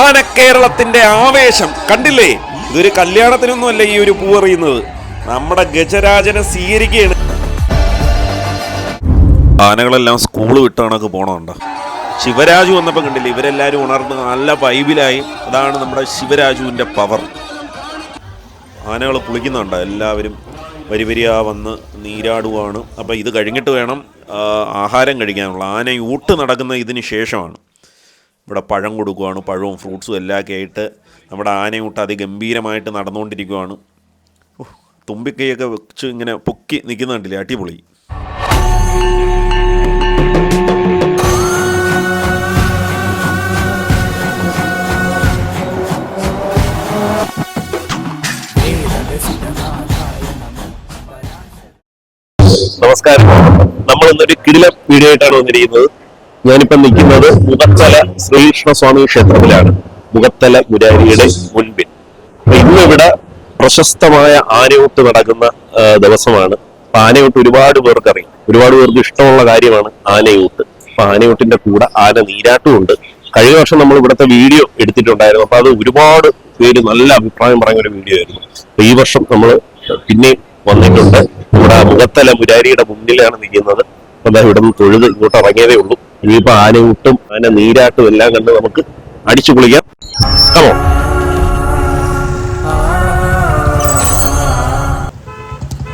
ആനക്കേരളത്തിന്റെ ആവേശം. കണ്ടില്ലേ? ഇതൊരു കല്യാണത്തിനൊന്നുമല്ല ഈ ഒരു പൂവറിയുന്നത് നമ്മുടെ ഗജരാജനെ സ്വീകരിക്കുകയാണ്. ആനകളെല്ലാം സ്കൂൾ വിട്ട് കണക്ക് പോണമുണ്ട് ശിവരാജു വന്നപ്പോൾ കണ്ടില്ലേ ഇവരെല്ലാവരും ഉണർന്ന് നല്ല വൈബിലായി. അതാണ് നമ്മുടെ ശിവരാജുവിന്റെ പവർ ആനകൾ പുളിക്കുന്നുണ്ട് എല്ലാവരും വരി വരിയാ വന്ന് നീരാടുവാണ്. അപ്പോൾ ഇത് കഴിഞ്ഞിട്ട് വേണം ആഹാരം കഴിക്കാനുള്ള. ആന ഊട്ട് നടക്കുന്ന ഇതിന് ശേഷമാണ്. ഇവിടെ പഴം കൊടുക്കുവാണ് പഴവും ഫ്രൂട്ട്സും എല്ലാം ഒക്കെ ആയിട്ട് നമ്മുടെ ആനയൂട്ട് അതിഗംഭീരമായിട്ട് നടന്നുകൊണ്ടിരിക്കുകയാണ് തുമ്പിക്കൈയൊക്കെ വെച്ച് ഇങ്ങനെ പൊക്കി നിൽക്കുന്നുണ്ടല്ലേ അടിപൊളി. നമസ്കാരം. നമ്മൾ ഇന്നൊരു കിടിലം വീഡിയോ ആയിട്ടാണ് വന്നിരിക്കുന്നത്. ഞാനിപ്പം നിൽക്കുന്നത് മുഖത്തല ശ്രീകൃഷ്ണ സ്വാമി ക്ഷേത്രത്തിലാണ്. മുഖത്തല മുരാരിയുടെ മുൻപിൽ. ഇന്നിവിടെ പ്രശസ്തമായ ആനയൂട്ട് നടക്കുന്ന ദിവസമാണ്. അപ്പൊ ആനയൊട്ട് ഒരുപാട് പേർക്ക് അറിയാം ഒരുപാട് പേർക്ക് ഇഷ്ടമുള്ള കാര്യമാണ് ആനയൂട്ട്. അപ്പൊ ആനയൊട്ടിന്റെ കൂടെ ആന നീരാട്ടും ഉണ്ട്. കഴിഞ്ഞ വർഷം നമ്മൾ ഇവിടുത്തെ വീഡിയോ എടുത്തിട്ടുണ്ടായിരുന്നു. അപ്പൊ അത് ഒരുപാട് പേര് നല്ല അഭിപ്രായം പറഞ്ഞ ഒരു വീഡിയോ ആയിരുന്നു. അപ്പൊ ഈ വർഷം നമ്മൾ പിന്നെയും വന്നിട്ടുണ്ട്. നമ്മുടെ മുഖത്തല മുരാരിയുടെ മുന്നിലാണ് നിൽക്കുന്നത്. അപ്പൊ ഇവിടെ നിന്ന് തൊഴുത് ഇങ്ങോട്ട് ഇറങ്ങിയതേ ഉള്ളൂ. ഇനിയിപ്പോ ആനയൂട്ടും ആന നീരാട്ടും എല്ലാം കണ്ട് നമുക്ക് അടിച്ചു കുളിക്കാം കമോ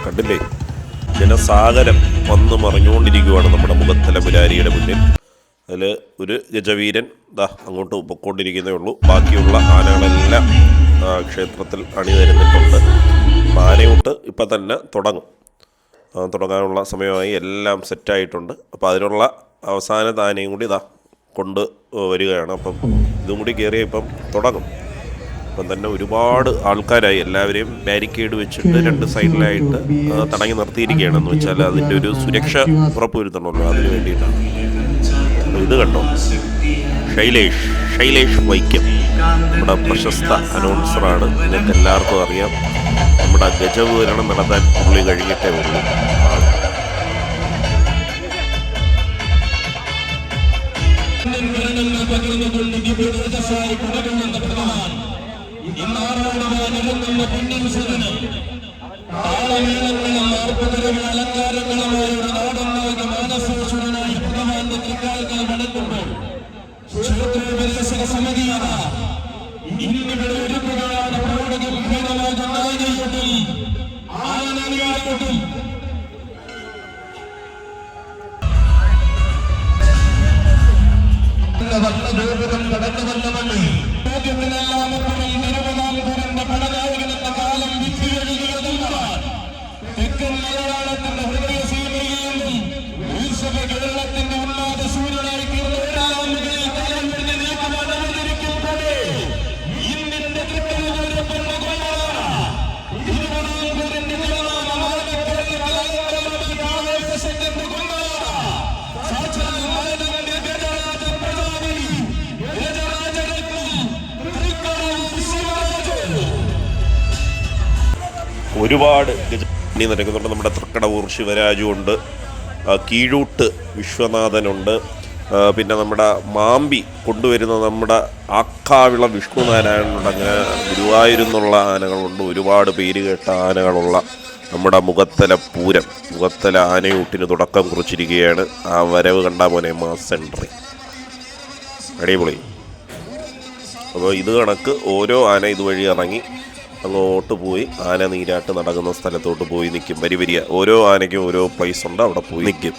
കണ്ടില്ലേ? ജനസാഗരം വന്ന് മറിഞ്ഞുകൊണ്ടിരിക്കുകയാണ് നമ്മുടെ മുഖത്തല പുരാരിയുടെ മുന്നിൽ. അതിൽ ഒരു ഗജവീരൻ ദാ അങ്ങോട്ട് പൊക്കോണ്ടിരിക്കുന്നേ ഉള്ളൂ. ബാക്കിയുള്ള ആനകളെല്ലാം ക്ഷേത്രത്തിൽ അണിനിരന്നിട്ടുണ്ട്. ആനയൂട്ട് ഇപ്പം തന്നെ തുടങ്ങും. തുടങ്ങാനുള്ള സമയമായി എല്ലാം സെറ്റായിട്ടുണ്ട്. അപ്പോൾ അതിനുള്ള അവസാന ആനയും കൂടി ഇതാ കൊണ്ട് വരികയാണ്. അപ്പം ഇതും കൂടി കയറിയ ഇപ്പം തുടങ്ങും. അപ്പം തന്നെ ഒരുപാട് ആൾക്കാരായി. എല്ലാവരെയും ബാരിക്കേഡ് വെച്ചിട്ട് രണ്ട് സൈഡിലായിട്ട് തടങ്ങി നിർത്തിയിരിക്കുകയാണ് നിർത്തിയിരിക്കുകയാണെന്ന് വെച്ചാൽ അതിന്റെ ഒരു സുരക്ഷ ഉറപ്പുവരുത്തണമല്ലോ അതിന് വേണ്ടിയിട്ടാണ്. ഇത് കണ്ടോ? ശൈലേഷ് ശൈലേഷ് വൈക്കം. നമ്മുടെ പ്രശസ്ത അനൗൺസറാണ്. നിങ്ങൾക്ക് എല്ലാവർക്കും അറിയാം. നമ്മുടെ ഗജവിവരണം നടത്താൻ പുള്ളി കഴിഞ്ഞിട്ടേ ഉള്ളൂ. വണ്ണഗോപുരം കടന്നു വന്നവണ്ണ് ചോദ്യത്തിനെല്ലാം മുകളിൽ നിരവധാം ഒരുപാട് ഗജപണി നിരക്കുന്നുണ്ട് നമ്മുടെ തൃക്കടവൂർ ശിവരാജു ഉണ്ട്. ആ, കീഴൂട്ട് വിശ്വനാഥനുണ്ട്. പിന്നെ നമ്മുടെ മാമ്പി കൊണ്ടുവരുന്ന നമ്മുടെ ആക്കാവിള വിഷ്ണുനാരായണനുണ്ട് അങ്ങനെ ഗുരുവായൂരുന്നുള്ള ആനകളുണ്ട്. ഒരുപാട് പേര് കേട്ട ആനകളുള്ള നമ്മുടെ മുഖത്തല പൂരം മുഖത്തല ആനയൂട്ടിന് തുടക്കം കുറിച്ചിരിക്കുകയാണ്. ആ വരവ് കണ്ടാൽ മോനെ മാസ് സെൻട്രി. അടിപൊളി. അപ്പോൾ ഇത് കണക്ക് ഓരോ ആന ഇതുവഴി ഇറങ്ങി. അങ്ങോട്ട് പോയി. ആന നീരാട്ട് നടക്കുന്ന സ്ഥലത്തോട്ട് പോയി നിൽക്കും വരി വരിക ഓരോ ആനയ്ക്കും ഓരോ പ്ലേസ് ഉണ്ട്. അവിടെ പോയി നിൽക്കും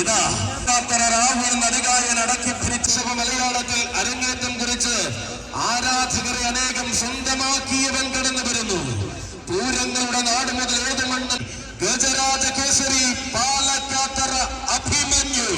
ഇതാ രാഹുൽ നദികായൻ അടക്കി പിടിച്ച മലയാളത്തിൽ അരങ്ങേറ്റം അനേകം സ്വന്തമാക്കിയവൻ കടന്നു വരുന്നു. പൂരങ്ങളുടെ നാട് മുതൽ ഏതുമണ്ണ് മണ്ണും. ഗജരാജ കേസരി പാലക്കാത്തറ അഭിമന്യു.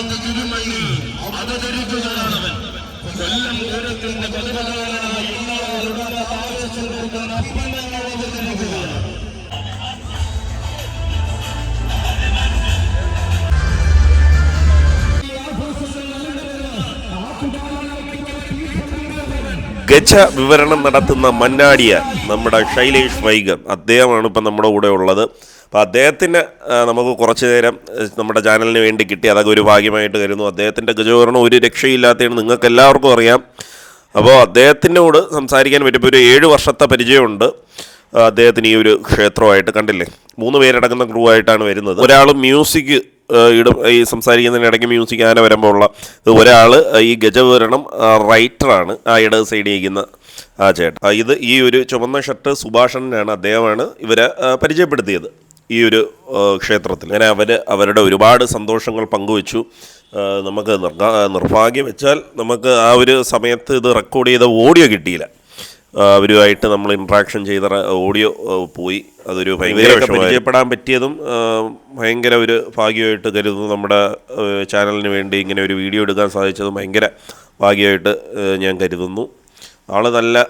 അതിന്റെ തിരുമയിൽ അവതരിക്കുകയാണ് അവൻ കൊല്ലം ദൂരത്തിന്റെ പ്രതിപദങ്ങളായ എല്ലാ അപ്പനങ്ങൾ അവതരിക്കുകയാണ് ഗജ വിവരണം നടത്തുന്ന മന്നാടിയ നമ്മുടെ ശൈലേഷ് വൈഗം. അദ്ദേഹമാണ് ഇപ്പം നമ്മുടെ കൂടെ ഉള്ളത്. അപ്പോൾ അദ്ദേഹത്തിന് നമുക്ക് കുറച്ച് നേരം നമ്മുടെ ചാനലിന് വേണ്ടി കിട്ടി. അതൊക്കെ ഒരു ഭാഗ്യമായിട്ട് കരുതുന്നു. അദ്ദേഹത്തിന്റെ ഗജവരണം ഒരു രക്ഷയില്ലാത്തതാണ് നിങ്ങൾക്ക് എല്ലാവർക്കും അറിയാം. അപ്പോൾ അദ്ദേഹത്തിനോട് സംസാരിക്കാൻ പറ്റിയപ്പോൾ ഒരു ഏഴ് വർഷത്തെ പരിചയമുണ്ട്. അദ്ദേഹത്തിന് ഈ ഒരു ക്ഷേത്രമായിട്ട് കണ്ടില്ലേ? മൂന്ന് പേരടങ്ങുന്ന ഗ്രൂ ആയിട്ടാണ് വരുന്നത്. ഒരാൾ മ്യൂസിക് ഇടും ഈ സംസാരിക്കുന്നതിനിടയ്ക്ക് മ്യൂസിക് ആന വരുമ്പോൾ ഉള്ള ഒരാൾ ഈ ഗജവിവരണം റൈറ്ററാണ് ആ ഇടത് സൈഡിൽ ഇരിക്കുന്ന ആ ചേട്ടൻ. ഇത് ഈ ഒരു ചുമന്ന ഷർട്ട് സുഭാഷണനാണ് അദ്ദേഹമാണ് ഇവരെ പരിചയപ്പെടുത്തിയത്. ഈ ഒരു ക്ഷേത്രത്തിൽ. അങ്ങനെ അവർ അവരുടെ ഒരുപാട് സന്തോഷങ്ങൾ പങ്കുവച്ചു. നമുക്ക് നിർഭാഗ്യം വെച്ചാൽ നമുക്ക് ആ ഒരു സമയത്ത് ഇത് റെക്കോർഡ് ചെയ്ത ഓഡിയോ കിട്ടിയില്ല. അവരുമായിട്ട് നമ്മൾ ഇൻട്രാക്ഷൻ ചെയ്ത ഓഡിയോ പോയി. അതൊരു ഭയങ്കര പരിചയപ്പെടാൻ പറ്റിയതും ഭയങ്കര ഒരു ഭാഗ്യമായിട്ട് കരുതുന്നു. നമ്മുടെ ചാനലിന് വേണ്ടി ഇങ്ങനെ ഒരു വീഡിയോ എടുക്കാൻ സാധിച്ചതും ഭയങ്കര ഭാഗ്യമായിട്ട് ഞാൻ കരുതുന്നു. ആൾ നല്ല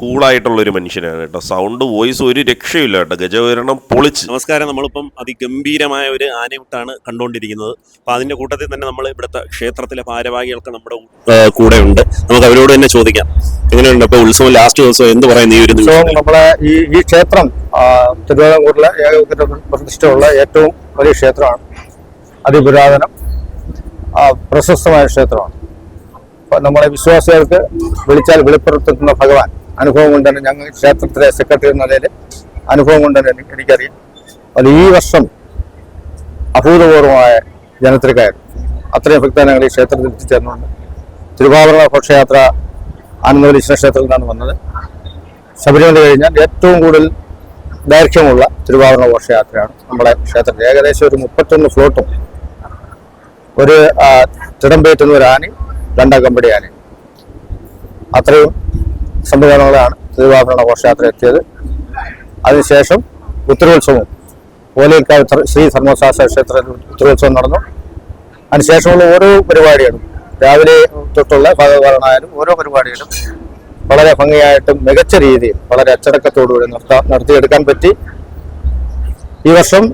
കൂളായിട്ടുള്ളൊരു മനുഷ്യനാണ് കേട്ടോ. സൗണ്ട് വോയിസ് ഒരു രക്ഷയില്ല കേട്ടോ. ഗജവരണം പൊളിച്ച്. നമസ്കാരം. നമ്മളിപ്പം അതിഗംഭീരമായ ഒരു ആനയുട്ടാണ് കണ്ടുകൊണ്ടിരിക്കുന്നത് അപ്പൊ അതിന്റെ കൂട്ടത്തിൽ തന്നെ നമ്മൾ ഇവിടുത്തെ ക്ഷേത്രത്തിലെ ഭാരവാഹികൾക്ക് നമ്മുടെ കൂടെ ഉണ്ട് നമുക്ക് അവരോട് തന്നെ ചോദിക്കാം. എങ്ങനെയുണ്ട്? ഇപ്പൊ ഉത്സവം ലാസ്റ്റ് ദിവസം എന്ത് പറയുന്ന ഈ ഒരു നമ്മളെ ഈ ഈ ക്ഷേത്രം തിരുവനന്തപുരത്തിലെ തിരുവിതാംകൂറിലെ പ്രതിഷ്ഠയുള്ള ഏറ്റവും വലിയ ക്ഷേത്രമാണ്. അതിപുരാതനം പ്രശസ്തമായ ക്ഷേത്രമാണ്. നമ്മളെ വിശ്വാസികൾക്ക് വിളിച്ചാൽ വെളിപ്പെടുത്തുന്ന ഭഗവാൻ. അനുഭവം കൊണ്ട് തന്നെ ഞങ്ങൾ ക്ഷേത്രത്തിലെ സെക്രട്ടറി എന്ന നിലയിൽ അനുഭവം കൊണ്ട് തന്നെ എനിക്ക് എനിക്കറിയാം. അത് ഈ വർഷം അഭൂതപൂർവമായ ജനത്തിരക്കായിരുന്നു അത്രയും ഭക്തജനങ്ങൾ ഈ ക്ഷേത്രത്തിൽ എത്തിച്ചേർന്നുണ്ട്. തിരുവാഭരണ ഘോഷയാത്ര ആനന്ദവല്ലി ക്ഷേത്രത്തിൽ നിന്നാണ് വന്നത്. ശബരിമല കഴിഞ്ഞാൽ ഏറ്റവും കൂടുതൽ ദൈർഘ്യമുള്ള തിരുവാഭരണ ഘോഷയാത്രയാണ് നമ്മുടെ ക്ഷേത്രത്തിൽ. ഏകദേശം ഒരു മുപ്പത്തൊന്ന് ഫ്ലോട്ടും ഒരു തിടമ്പേറ്റുന്ന ഒരു ആനയും രണ്ടാം കമ്പടി ആന അത്രയും സംവിധാനങ്ങളാണ് തിരുവാഭരണ ഘോഷയാത്ര എത്തിയത്. അതിനുശേഷം ഉത്തരോത്സവം ഓലയിൽക്കാവ് ശ്രീ ധർമ്മശാസ്ത്ര ക്ഷേത്രത്തിൽ ഉത്തരോത്സവം നടന്നു. അതിനുശേഷമുള്ള ഓരോ പരിപാടികളും രാവിലെ തൊട്ടുള്ള ഭഗവാനായാലും ഓരോ പരിപാടികളും വളരെ ഭംഗിയായിട്ടും മികച്ച രീതിയിൽ വളരെ അച്ചടക്കത്തോടുകൂടി നടത്താ നടത്തിയെടുക്കാൻ പറ്റി. ഈ വർഷം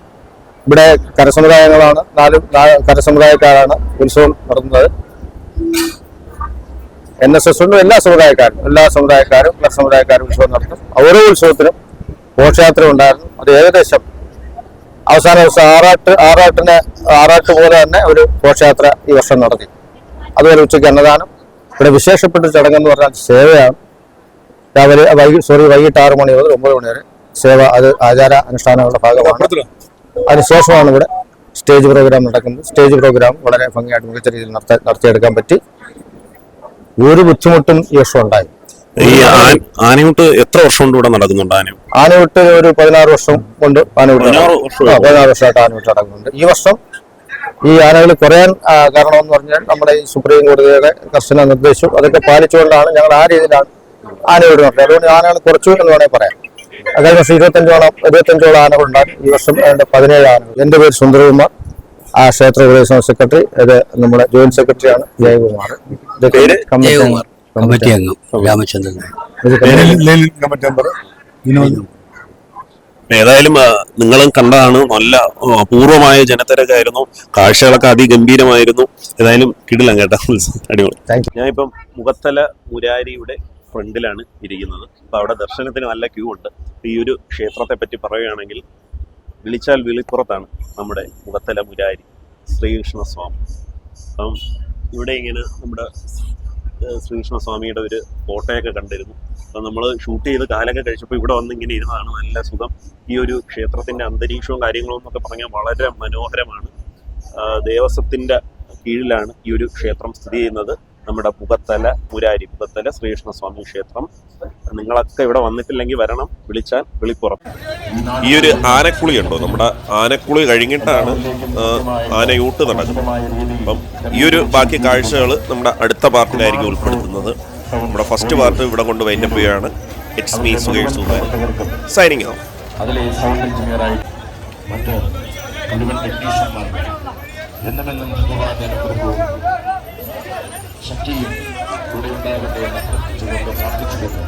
ഇവിടെ കരസമുദായങ്ങളാണ് നാല് കരസമുദായക്കാരാണ് ഉത്സവം നടത്തുന്നത്. എൻ എസ് എസ് ഉണ്ട്. എല്ലാ സമുദായക്കാരും എല്ലാ സമുദായക്കാരും കരസമുദായക്കാരും ഉത്സവം നടത്തും. ഓരോ ഉത്സവത്തിനും ഘോഷയാത്ര ഉണ്ടായിരുന്നു. അത് ഏകദേശം അവസാന ദിവസം ആറാട്ട് ആറാട്ടിന് ആറാട്ട് പോലെ തന്നെ ഒരു ഘോഷയാത്ര ഈ വർഷം നടത്തി. അതുപോലെ ഉച്ചയ്ക്ക് അന്നദാനം. ഇവിടെ വിശേഷപ്പെട്ട ചടങ്ങെന്ന് പറഞ്ഞാൽ സേവയാണ്. രാവിലെ വൈകി സോറി വൈകിട്ട് ആറ് മണി മുതൽ ഒമ്പത് മണി വരെ സേവ അത് ആചാര അനുഷ്ഠാനങ്ങളുടെ ഭാഗമാണ്. അതിനുശേഷമാണ് ഇവിടെ സ്റ്റേജ് പ്രോഗ്രാം നടക്കുന്നത് സ്റ്റേജ് പ്രോഗ്രാം വളരെ ഭംഗിയായിട്ട് മികച്ച രീതിയിൽ നടത്തി നടത്തിയെടുക്കാൻ പറ്റി. ഒരു ബുദ്ധിമുട്ടും യേശു ഉണ്ടായി ഈ ആനയൂട്ട് എത്ര വർഷം കൊണ്ട് ഇവിടെ നടക്കുന്നുണ്ട് ആനയൂട്ട് ഒരു പതിനാറ് വർഷം കൊണ്ട് ആനയൂട്ട് പതിനാറ് വർഷമായിട്ട് ആനയൂട്ട് നടക്കുന്നുണ്ട്. ഈ വർഷം ഈ ആനകൾ കുറയാൻ കാരണമെന്ന് പറഞ്ഞാൽ നമ്മുടെ ഈ സുപ്രീം കോടതിയുടെ കർശന നിർദ്ദേശവും അതൊക്കെ പാലിച്ചുകൊണ്ടാണ് ഞങ്ങൾ ആ രീതിയിലാണ് ആനയോട് നടത്തുന്നത് അതുകൊണ്ട് ആനകൾ കുറച്ചു എന്ന് വേണമെങ്കിൽ പറയാം. കഴിഞ്ഞ വർഷം ഇരുപത്തഞ്ചോളം ഇരുപത്തഞ്ചോളം ആനകളുണ്ടായിരുന്നു ഈ വർഷം ഏതാണ്ട് പതിനേഴ് ആനകൾ. എന്റെ പേര് സുന്ദരകുമാർ ആ ക്ഷേത്ര ഉപദേശ സെക്രട്ടറി ഇത് നമ്മുടെ ജോയിന്റ് സെക്രട്ടറിയാണ് ജയകുമാർ? കമ്മിറ്റി അംഗം രാമചന്ദ്രൻ ഏതായാലും നിങ്ങളും കണ്ടതാണ്. നല്ല ആ, അപൂർവമായ ജനത്തിരക്കായിരുന്നു. കാഴ്ചകളൊക്കെ അതിഗംഭീരമായിരുന്നു. ഏതായാലും കിടിലം കേട്ടോ. അടിപൊളി. ഞാൻ ഇപ്പം ഞാനിപ്പം മുഖത്തല മുരാരിയുടെ ഫ്രണ്ടിലാണ് ഇരിക്കുന്നത്. അപ്പോൾ അവിടെ ദർശനത്തിന് നല്ല ക്യൂ ഉണ്ട്. ഈ ഒരു ക്ഷേത്രത്തെ പറ്റി പറയുകയാണെങ്കിൽ വിളിച്ചാൽ വിളിപ്പുറത്താണ് നമ്മുടെ മുഖത്തല മുരാരി ശ്രീകൃഷ്ണസ്വാമി. അപ്പം ഇവിടെ ഇങ്ങനെ നമ്മുടെ ശ്രീകൃഷ്ണസ്വാമിയുടെ ശ്രീകൃഷ്ണ സ്വാമിയുടെ ഒരു ഫോട്ടോയൊക്കെ കണ്ടിരുന്നു. അപ്പം നമ്മൾ ഷൂട്ട് ചെയ്ത് കാലൊക്കെ കഴിച്ചപ്പോൾ ഇവിടെ വന്ന് ഇങ്ങനെ ഇരുന്നതാണ് നല്ല സുഖം. ഈ ഒരു ക്ഷേത്രത്തിന്റെ അന്തരീക്ഷവും കാര്യങ്ങളും എന്നൊക്കെ പറഞ്ഞാൽ വളരെ മനോഹരമാണ്. ദേവസ്വത്തിന്റെ കീഴിലാണ് ഈ ഒരു ക്ഷേത്രം സ്ഥിതി ചെയ്യുന്നത്. നമ്മുടെ പുകത്തല പുരാരി പുകത്തല ശ്രീകൃഷ്ണസ്വാമി ക്ഷേത്രം. നിങ്ങളൊക്കെ ഇവിടെ വന്നിട്ടില്ലെങ്കിൽ വരണം വിളിച്ചാൽ വിളിപ്പുറം. ഈ ഒരു ആനക്കുളി ഉണ്ടോ? നമ്മുടെ ആനക്കുളി കഴിഞ്ഞിട്ടാണ് ആനയൂട്ട് നടക്കുന്നത്. അപ്പം ഈ ഒരു ബാക്കി കാഴ്ചകൾ നമ്മുടെ അടുത്ത പാർട്ടിലായിരിക്കും ഉൾപ്പെടുത്തുന്നത്. നമ്മുടെ ഫസ്റ്റ് പാർട്ട് ഇവിടെ കൊണ്ട് വൈൻഡപ്പ് ചെയ്യുകയാണ് it's me Sukhesh signing off അതിലെ സൗണ്ട് എഞ്ചിനീയറായി മറ്റ് മുഴുവൻ ടെക്നീഷ്യന്മാർ എന്നുമെന്നും ശക്തിയും കൂടെ ഉണ്ടാകട്ടെ എന്ന് പ്രാർത്ഥിച്ചുകൊണ്ട്